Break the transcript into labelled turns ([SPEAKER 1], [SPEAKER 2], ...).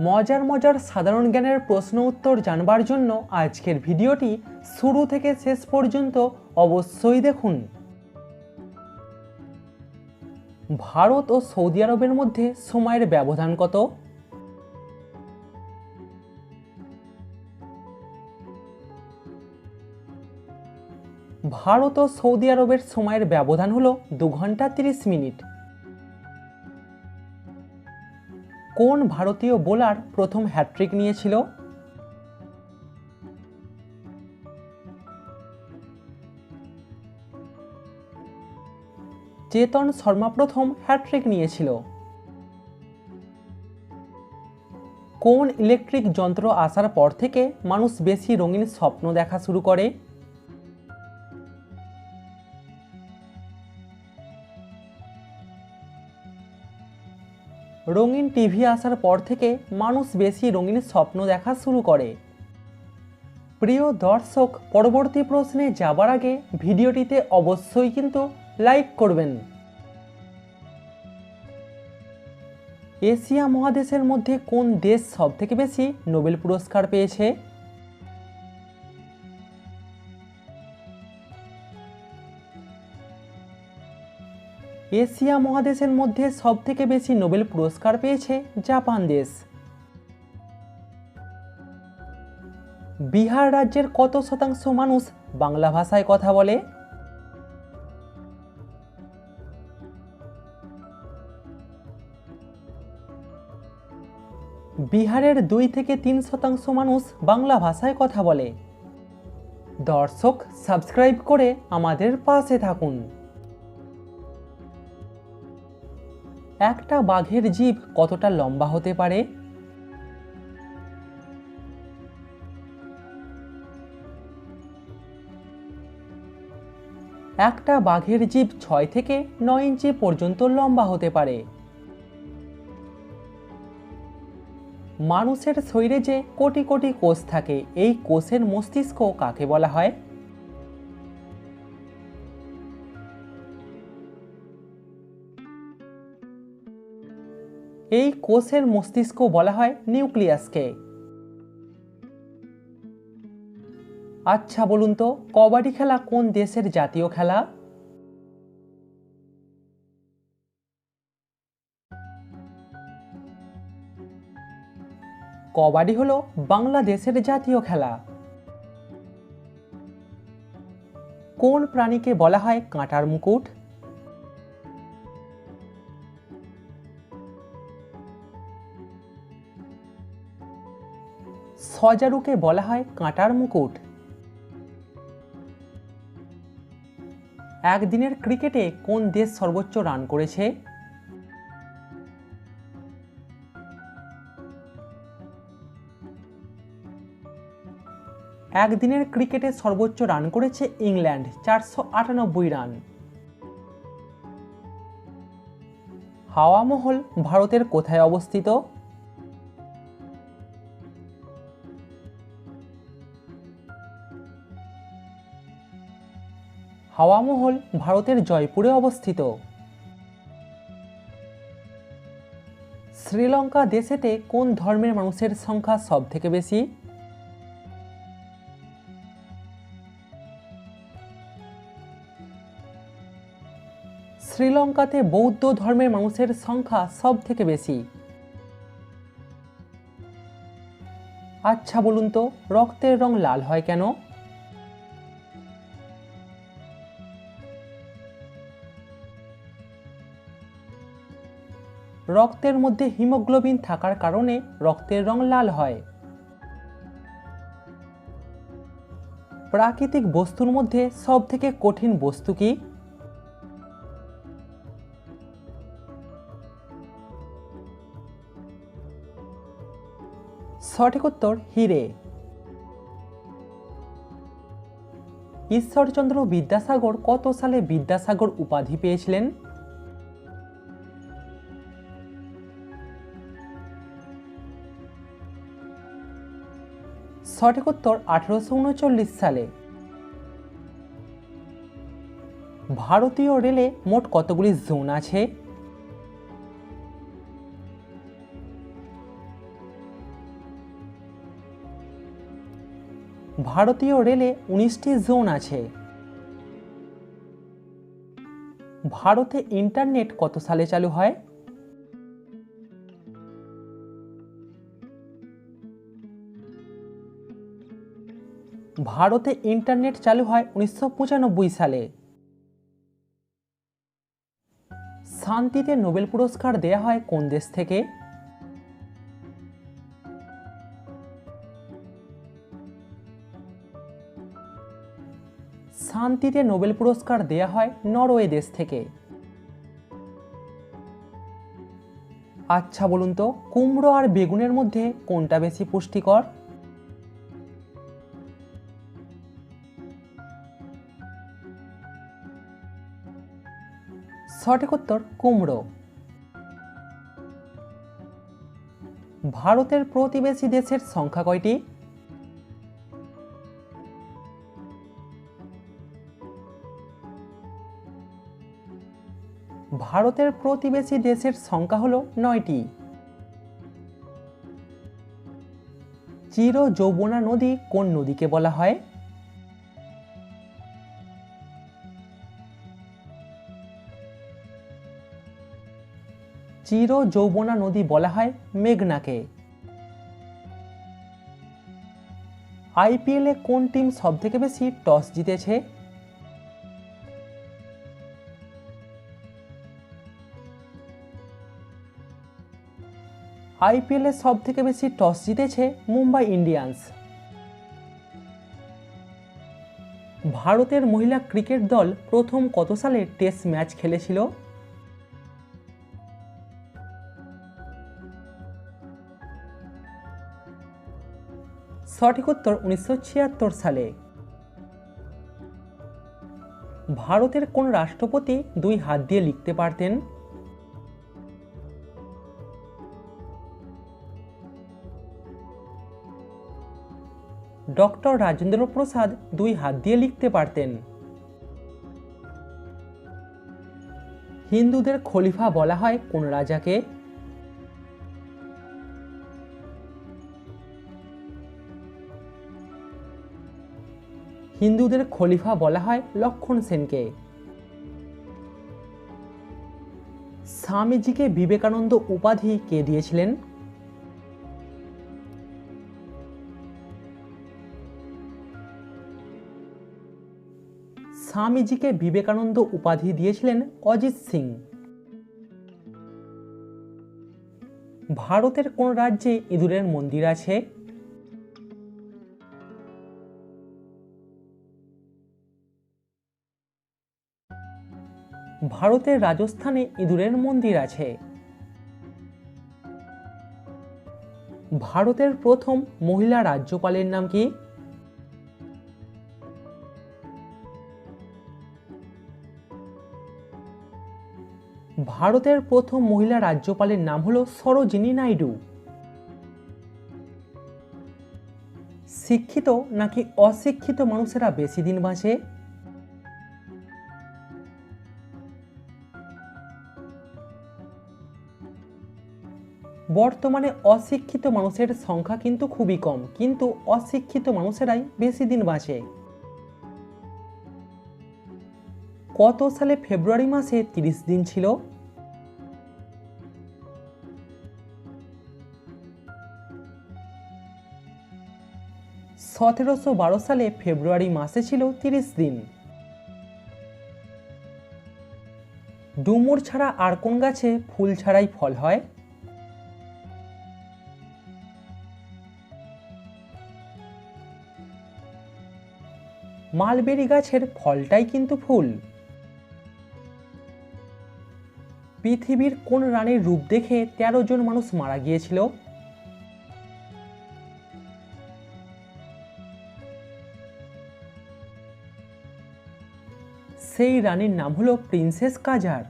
[SPEAKER 1] মজার মজার সাধারণ জ্ঞানের প্রশ্ন উত্তর জানবার জন্য আজকের ভিডিওটি শুরু থেকে শেষ পর্যন্ত অবশ্যই দেখুন। ভারত ও সৌদি আরবের মধ্যে সময়ের ব্যবধান কত? ভারত ও সৌদি আরবের সময়ের ব্যবধান হলো দু ঘণ্টা তিরিশ মিনিট। কোন ভারতীয় বোলার প্রথম হ্যাট্রিক নিয়েছিল? চেতন শর্মা প্রথম হ্যাট্রিক নিয়েছিল। কোন ইলেকট্রিক যন্ত্র আসার পর থেকে মানুষ বেশি রঙিন স্বপ্ন দেখা শুরু করে? রঙিন টিভি আসার পর থেকে মানুষ বেশি রঙিন স্বপ্ন দেখা শুরু করে। প্রিয় দর্শক, পরবর্তী প্রশ্নে যাবার আগে ভিডিওটিতে অবশ্যই কিন্তু লাইক করবেন। এশিয়া মহাদেশের মধ্যে কোন দেশ সবথেকে বেশি নোবেল পুরস্কার পেয়েছে? এশিয়া মহাদেশের মধ্যে সবথেকে বেশি নোবেল পুরস্কার পেয়েছে জাপান দেশ। বিহার রাজ্যের কত শতাংশ মানুষ বাংলা ভাষায় কথা বলে? বিহারের দুই থেকে তিন শতাংশ মানুষ বাংলা ভাষায় কথা বলে। দর্শক, সাবস্ক্রাইব করে আমাদের পাশে থাকুন। একটা বাঘের জীব কতটা লম্বা হতে পারে? একটা বাঘের জীব ছয় থেকে নয় ইঞ্চি পর্যন্ত লম্বা হতে পারে। মানুষের শরীরে যে কোটি কোটি কোষ থাকে, এই কোষের মস্তিষ্ক কাকে বলা হয়? এই কোষের মস্তিষ্ক বলা হয় নিউক্লিয়াসকে। আচ্ছা বলুন তো, কবাডি খেলা কোন দেশের জাতীয় খেলা? কবাডি হলো বাংলাদেশের জাতীয় খেলা। কোন প্রাণীকে বলা হয় কাঁটার মুকুট? সজারুকে বলা হয় কাঁটার মুকুট। একদিনের ক্রিকেটে কোন দেশ সর্বোচ্চ রান করেছে? একদিনের ক্রিকেটে সর্বোচ্চ রান করেছে ইংল্যান্ড, চারশো আটানব্বই রান। হাওয়া মহল ভারতের কোথায় অবস্থিত? হাওয়া মহল ভারতের জয়পুরে অবস্থিত। শ্রীলঙ্কা দেশেতে কোন ধর্মের মানুষের সংখ্যা সব থেকে বেশি? শ্রীলঙ্কাতে বৌদ্ধ ধর্মের মানুষের সংখ্যা সব থেকে বেশি? আচ্ছা বলুন তো, রক্তের রং লাল হয় কেন? রক্তের মধ্যে হিমোগ্লোবিন থাকার কারণে রক্তের রং লাল হয়। প্রাকৃতিক বস্তুর মধ্যে সব থেকে কঠিন বস্তু কি? সঠিক উত্তর, হিরে। ঈশ্বরচন্দ্র বিদ্যাসাগর কত সালে বিদ্যাসাগর উপাধি পেয়েছিলেন? সঠিক উত্তর আঠেরোশো উনচল্লিশ সালে। ভারতীয় রেলে মোট কতগুলি জোন আছে? ভারতীয় রেলে উনিশটি জোন আছে। ভারতে ইন্টারনেট কত সালে চালু হয়? ভারতে ইন্টারনেট চালু হয় উনিশশো পঁচানব্বই সালে। শান্তিতে নোবেল পুরস্কার দেয়া হয় কোন দেশ থেকে? শান্তিতে নোবেল পুরস্কার দেয়া হয় নরওয়ে দেশ থেকে। আচ্ছা বলুন তো, কুমড়ো আর বেগুনের মধ্যে কোনটা বেশি পুষ্টিকর? সঠিক উত্তর, কুমড়ো। ভারতের প্রতিবেশী দেশের সংখ্যা কয়টি? ভারতের প্রতিবেশী দেশের সংখ্যা হল নয়টি। চির যৌবনা নদী কোন নদীকে বলা হয়? চির যৌবনা নদী বলা হয় মেঘনাকে। আইপিএলে কোন টিম সবথেকে বেশি টস জিতেছে? আইপিএলে সব থেকে বেশি টস জিতেছে মুম্বাই ইন্ডিয়ান্স। ভারতের মহিলা ক্রিকেট দল প্রথম কত সালে টেস্ট ম্যাচ খেলেছিল? সঠিক উত্তর উনিশশো ছিয়াত্তর সালে। ভারতের কোন রাষ্ট্রপতি দুই হাত দিয়ে লিখতে পারতেন? ডক্টর রাজেন্দ্র প্রসাদ দুই হাত দিয়ে লিখতে পারতেন। হিন্দুদের খলিফা বলা হয় কোন রাজাকে? হিন্দুদের খলিফা বলা হয় লক্ষণ সেনকে। স্বামীজিকে বিবেকানন্দ উপাধি কে দিয়েছিলেন? স্বামীজিকে বিবেকানন্দ উপাধি দিয়েছিলেন অজিত সিং। ভারতের কোন রাজ্যে ইঁদুরের মন্দির আছে? ভারতের রাজস্থানে ইঁদুরের মন্দির আছে। ভারতের প্রথম মহিলা রাজ্যপালের নাম কি? ভারতের প্রথম মহিলা রাজ্যপালের নাম হল সরোজিনী নাইডু। শিক্ষিত নাকি অশিক্ষিত মানুষেরা বেশি দিন বাঁচে? বর্তমানে অশিক্ষিত মানুষের সংখ্যা কিন্তু খুবই কম, কিন্তু অশিক্ষিত মানুষেরাই বেশি দিন বাঁচে। কত সালে ফেব্রুয়ারি মাসে তিরিশ দিন ছিল? সতেরোশো বারো সালে ফেব্রুয়ারি মাসে ছিল তিরিশ দিন। ডুমুর ছাড়া আর কোন গাছে ফুল ছাড়াই ফল হয়? মালবেরি গাছের ফলটাই কিন্তু ফুল। পৃথিবীর কোন রানীর রূপ দেখে তেরো জন মানুষ মারা গিয়েছিল? সেই রানীর নাম হলো প্রিন্সেস কাজার।